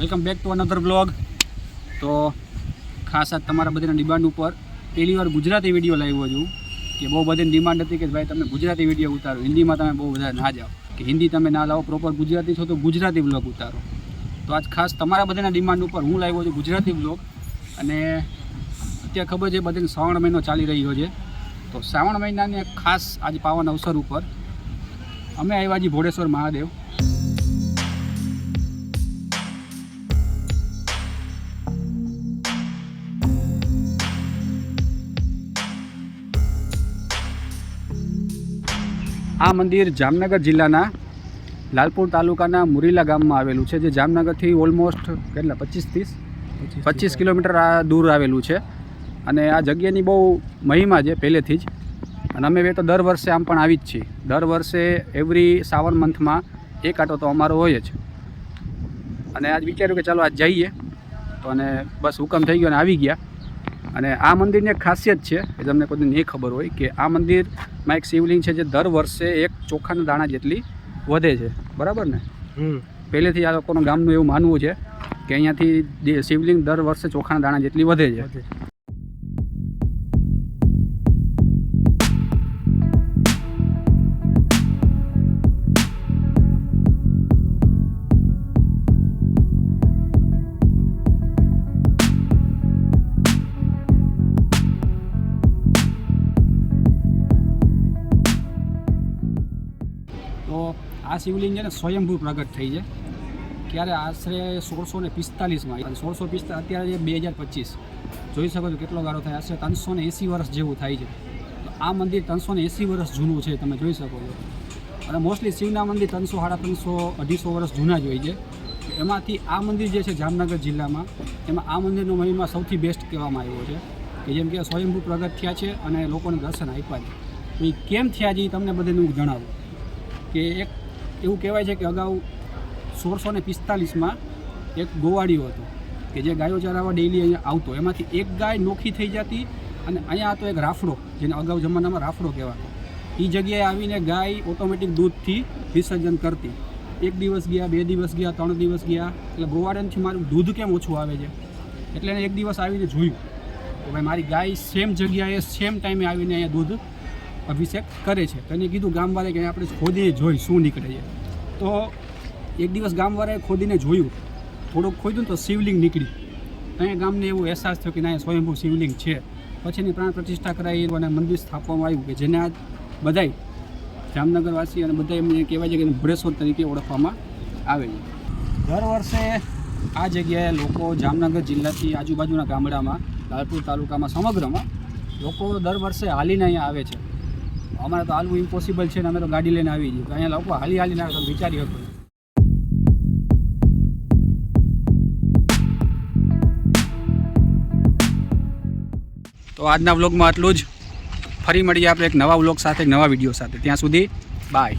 Welcome back to another blog તો ખાસ આ તમારા બધાના ડિમાન્ડ ઉપર પહેલી વાર ગુજરાતી વીડિયો લાવ્યો છું કે બહુ બધી ડિમાન્ડ હતી કે ભાઈ તમે ગુજરાતી વીડિયો ઉતારો. હિન્દીમાં તમે બહુ બધા ના જાઓ. કે હિન્દી તમે ના લાવો પ્રોપર ગુજરાતી છો તો ગુજરાતી બ્લોગ ઉતારો. તો આજ ખાસ તમારા બધાના ડિમાન્ડ ઉપર હું લાવ્યો છું ગુજરાતી બ્લોગ અને અત્યારે ખબર છે બધાને શ્રાવણ મહિનો ચાલી રહ્યો છે. તો શ્રાવણ મહિનાને ખાસ આજ પાવન અવસર ઉપર અમે આવ્યા છીએ ભોળેશ્વર મહાદેવ. આ મંદિર જામનગર જિલ્લાના લાલપુર તાલુકાના મુરીલા ગામમાં આવેલું છે જે જામનગરથી ઓલમોસ્ટ કેટલા પચીસ ત્રીસ પચીસ કિલોમીટર આ દૂર આવેલું છે. અને આ જગ્યાની બહુ મહિમા છે પહેલેથી જ. અને અમે બે તો દર વર્ષે આમ પણ આવી જ છીએ. દર વર્ષે એવરી સાવન મંથમાં એક આટો તો અમારો હોય જ. અને આજ વિચાર્યું કે ચાલો આજ જઈએ. તો અને બસ હુકમ થઈ ગયો અને આવી ગયા. અને આ મંદિરની એક ખાસિયત છે એ તમને કોઈ નહીં ખબર હોય કે આ મંદિરમાં એક શિવલિંગ છે જે દર વર્ષે એક ચોખાના દાણા જેટલી વધે છે. બરાબર ને? પહેલેથી આ લોકોનું ગામનું એવું માનવું છે કે અહીંયાથી શિવલિંગ દર વર્ષે ચોખાના દાણા જેટલી વધે છે. તો આ શિવલિંગ છે ને સ્વયંભૂ પ્રગટ થઈ છે. ક્યારે આશરે સોળસો ને પિસ્તાલીસમાં અને સોળસો પિસ્તા, અત્યારે બે હજાર પચીસ. જોઈ શકો છો કેટલો ગાળો થાય. આશરે ત્રણસો ને એંસી વર્ષ જેવું થાય છે. તો આ મંદિર ત્રણસો ને એંસી વર્ષ જૂનું છે, તમે જોઈ શકો છો. અને મોસ્ટલી શિવના મંદિર ત્રણસો સાડા ત્રણસો અઢીસો વર્ષ જૂના જ હોય છે. એમાંથી આ મંદિર જે છે જામનગર જિલ્લામાં, એમાં આ મંદિરનો મહિમા સૌથી બેસ્ટ કહેવામાં આવ્યો છે. કે જેમ કે સ્વયંભૂ પ્રગટ થયા છે અને લોકોને દર્શન આપ્યા છે. એ કેમ થયા છે એ તમને બધાને હું જણાવું. કે એક એવું કહેવાય છે કે અગાઉ સોળસો ને પિસ્તાલીસમાં એક ગોવાળિયો હતો, કે જે ગાયો ચરાવવા ડેઈલી અહીંયા આવતો. એમાંથી એક ગાય નોખી થઈ જતી અને અહીંયા હતો એક રાફડો, જેને અગાઉ જમાનામાં રાફડો કહેવાતો. એ જગ્યાએ આવીને ગાય ઓટોમેટિક દૂધથી વિસર્જન કરતી. એક દિવસ ગયા, બે દિવસ ગયા, ત્રણ દિવસ ગયા. એટલે ગોવાળાથી મારું દૂધ કેમ ઓછું આવે છે? એટલે એક દિવસ આવીને જોયું. કે ભાઈ મારી ગાય સેમ જગ્યાએ સેમ ટાઈમે આવીને અહીંયા દૂધ અભિષેક કરે છે. તો કીધું, ગામવાળાએ કે આપણે ખોદીને જોઈ શું નીકળે છે. તો એક દિવસ ગામવાળાએ ખોદીને જોયું. થોડુંક ખોદ્યું તો શિવલિંગ નીકળી. ત્યાં ગામને એવો અહેસાસ થયો કે ના સ્વયંભૂ શિવલિંગ છે. પછી એની પ્રાણ પ્રતિષ્ઠા કરાવી અને મંદિર સ્થાપવામાં આવ્યું કે જેને આજ બધાય જામનગરવાસી અને બધા એમને કહેવાય છે કે એને તરીકે ઓળખવામાં આવે છે દર વર્ષે આ જગ્યાએ લોકો જામનગર જિલ્લાથી આજુબાજુના ગામડામાં, લાલપુર તાલુકામાં, સમગ્રમાં લોકો દર વર્ષે હાલીને અહીંયા આવે છે. અમારે તો હાલવું ઇમ્પોસિબલ છે ને અમે તો ગાડી લઈને આવી જઈએ. અહીંયા લોકો હાલી હાલીને આવે તો વિચારી હતું તો આજના વ્લોગમાં આટલું જ. ફરી મળીએ આપણે એક નવા વ્લોગ સાથે નવા વીડિયો સાથે. ત્યાં સુધી બાય